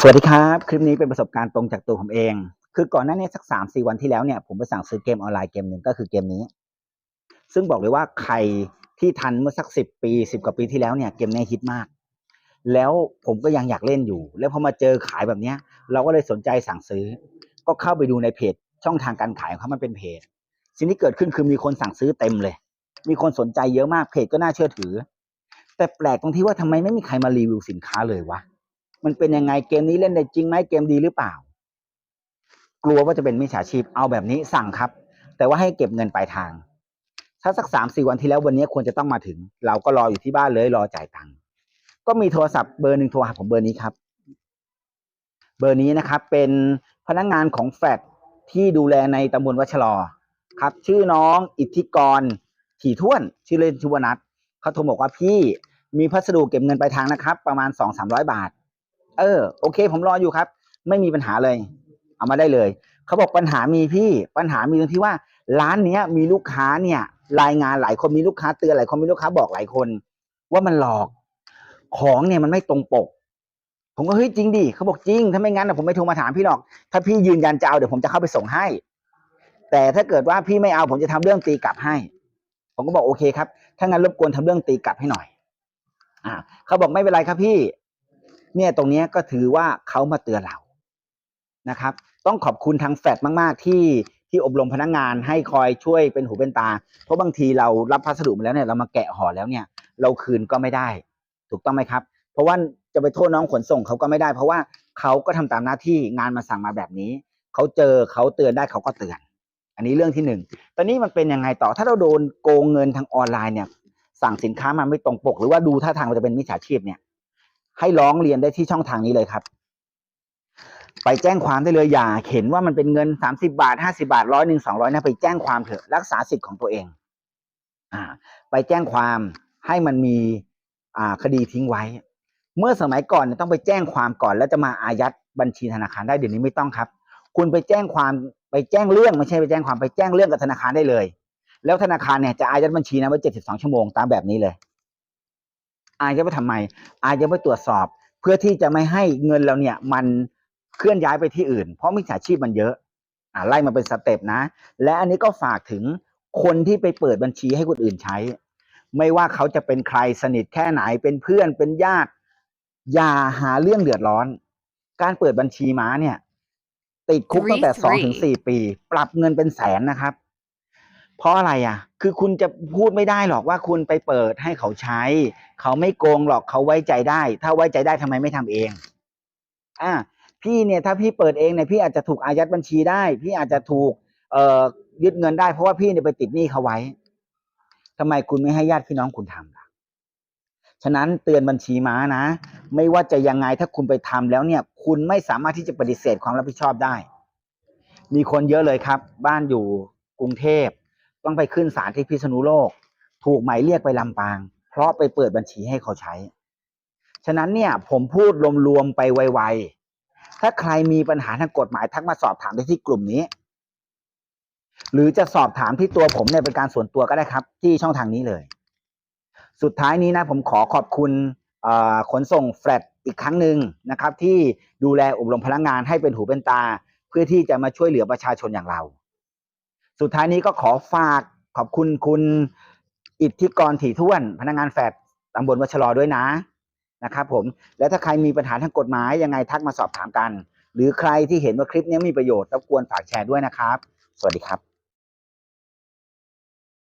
สวัสดีครับ คลิปนี้เป็นประสบการณ์ตรงจากตัวผมเอง คือก่อนหน้านี้สักสามสี่วันที่แล้วเนี่ย ผมไปสั่งซื้อเกมออนไลน์เกมหนึ่งก็คือเกมนี้ ซึ่งบอกเลยว่าใครที่ทันเมื่อสักสิบปีสิบกว่าปีที่แล้วเนี่ยเกมนี้ฮิตมาก แล้วผมก็ยังอยากเล่นอยู่ แล้วพอมาเจอขายแบบเนี้ย เราก็เลยสนใจสั่งซื้อ ก็เข้าไปดูในเพจ ช่องทางการขายของเขามันเป็นเพจ สิ่งที่เกิดขึ้นคือมีคนสั่งซื้อเต็มเลย มีคนสนใจเยอะมากเพจก็น่าเชื่อถือ แต่แปลกตรงที่ว่าทำไมไม่มีใครมารีวิวสินค้าเลยวะ มันเป็นยังไงเกมนี้เล่นได้จริงไหมเกมดีหรือเปล่า กลัวว่าจะเป็นมิจฉาชีพเอาแบบนี้สั่งครับ แต่ว่าให้เก็บเงินปลายทางถ้าสักสามสี่วันที่แล้ววันนี้ควรจะต้องมาถึง เราก็รออยู่ที่บ้านเลยรอจ่ายตังค์ก็มีโทรศัพท์เบอร์หนึ่งโทรหาผมเบอร์นี้ครับ เบอร์นี้นะครับ เป็นพนักงานของแฟลตที่ดูแลในตำบลวัชรอครับ ชื่อน้องอิทธิกรถี่ท้วนชื่อเล่นชื่อวนัทเขาโทรบอกว่าพี่มีพัสดุเก็บเงินปลายทางนะครับ ประมาณสองสามร้อยบาท เออโอเค ผมรออยู่ครับ ไม่มีปัญหาเลย เอามาได้เลยเขาบอกปัญหามีพี่ ปัญหามีตรงที่ว่า ร้านเนี้ย มีลูกค้าเนี่ย รายงานหลายคนมีลูกค้าเตือนหลายคนมีลูกค้าบอกหลายคน ว่ามันหลอก ของเนี่ยมันไม่ตรงปก ผมก็เฮ้ยจริงดิเขาบอกจริง ถ้าไม่งั้นนะผมไม่โทรมาถามพี่หรอก ถ้าพี่ยืนยันจะเอาเดี๋ยวผมจะเข้าไปส่งให้ แต่ถ้าเกิดว่าพี่ไม่เอาผมจะทำเรื่องตีกลับให้ ผมก็บอกโอเคครับถ้างั้นรบกวนทำเรื่องตีกลับให้หน่อยอ่าเขาบอกไม่เป็นไรครับพี่ เนี่ยตรงนี้ก็ถือว่าเขามาเตือนเรานะครับ ต้องขอบคุณทางแฟดมาก ๆ ที่ที่อบรมพนักงานให้คอยช่วยเป็นหูเป็นตา เพราะบางทีเรารับพัสดุมาแล้วเนี่ยเรามาแกะห่อแล้วเนี่ย เราคืนก็ไม่ได้ ถูกต้องไหมครับ เพราะว่าจะไปโทษน้องขนส่งเขาก็ไม่ได้ เพราะว่าเขาก็ทำตามหน้าที่งานมาสั่งมาแบบนี้ เขาเจอเขาเตือนได้เขาก็เตือน อันนี้เรื่องที่หนึ่งตอนนี้มันเป็นยังไงต่อถ้าเราโดนโกงเงินทางออนไลน์เนี่ย สั่งสินค้ามาไม่ตรงปก หรือว่าดูท่าทางมันจะเป็นมิจฉาชีพเนี่ย ให้ร้องเรียนได้ที่ช่องทางนี้เลยครับ ไปแจ้งความได้เลยอย่าเห็นว่ามันเป็นเงินสามสิบาทห้าสิบาทร้อยหนึ่งสองร้อยนะไปแจ้งความเถอะรักษาสิทธิ์ของตัวเอง อ่า ไปแจ้งความให้มันมีอ่าคดีทิ้งไว้ เมื่อสมัยก่อนต้องไปแจ้งความก่อน แล้วจะมาอายัดบัญชีธนาคารได้เดี๋ยวนี้ไม่ต้องครับ คุณไปแจ้งความไปแจ้งเรื่องไม่ใช่ไปแจ้งความไปแจ้งเรื่องกับธนาคารได้เลย แล้วธนาคารเนี่ยจะอายัดบัญชีนะไว้เจ็ดสิบสองชั่วโมงตามแบบนี้เลย อายัดไว้ทำไม อายัดไว้ตรวจสอบ เพื่อที่จะไม่ให้เงินเราเนี่ย มันเคลื่อนย้ายไปที่อื่น เพราะมิจฉาชีพมันเยอะอ่าไล่มาเป็นสเต็ปนะ และอันนี้ก็ฝากถึงคนที่ไปเปิดบัญชีให้คนอื่นใช้ ไม่ว่าเขาจะเป็นใครสนิทแค่ไหนเป็นเพื่อนเป็นญาติ อย่าหาเรื่องเดือดร้อน การเปิดบัญชีม้าเนี่ย ติดคุกตั้งแต่สองถึงสี่ปี ปรับเงินเป็นแสนนะครับ เพราะอะไรอะ คือคุณจะพูดไม่ได้หรอกว่าคุณไปเปิดให้เขาใช้ เขาไม่โกงหรอกเขาไว้ใจได้ ถ้าไว้ใจได้ทำไมไม่ทำเอง อ่า พี่เนี่ยถ้าพี่เปิดเองเนี่ยพี่อาจจะถูกอายัดบัญชีได้ พี่อาจจะถูก เอ่อยึดเงินได้เพราะว่าพี่เนี่ยไปติดหนี้เขาไว้ทำไมคุณไม่ให้ญาติพี่น้องคุณทำล่ะฉะนั้นเตือนบัญชีม้านะ ไม่ว่าจะยังไงถ้าคุณไปทำแล้วเนี่ย คุณไม่สามารถที่จะปฏิเสธความรับผิดชอบได้ มีคนเยอะเลยครับ บ้านอยู่กรุงเทพ ต้องไปขึ้นศาลที่พิษณุโลก ถูกหมายเรียกไปลำปาง เพราะไปเปิดบัญชีให้เขาใช้ ฉะนั้นเนี่ยผมพูดรวมๆไปไวๆถ้าใครมีปัญหาทางกฎหมายทักมาสอบถามได้ที่กลุ่มนี้ หรือจะสอบถามที่ตัวผมเนี่ยเป็นการส่วนตัวก็ได้ครับ ที่ช่องทางนี้เลย สุดท้ายนี้นะผมขอขอบคุณขนส่งแฟลตอีกครั้งหนึ่งนะครับ ที่ดูแลอบรมพนักงานให้เป็นหูเป็นตา เพื่อที่จะมาช่วยเหลือประชาชนอย่างเรา สุดท้ายนี้ก็ขอฝากขอบคุณคุณอิทธิกรถี่ท้วน พนักงานแฟดตำบลวัชรอด้วยนะนะครับผมและถ้าใครมีปัญหาทางกฎหมายยังไงทักมาสอบถามกัน หรือใครที่เห็นว่าคลิปนี้มีประโยชน์รบกวนฝากแชร์ด้วยนะครับ สวัสดีครับ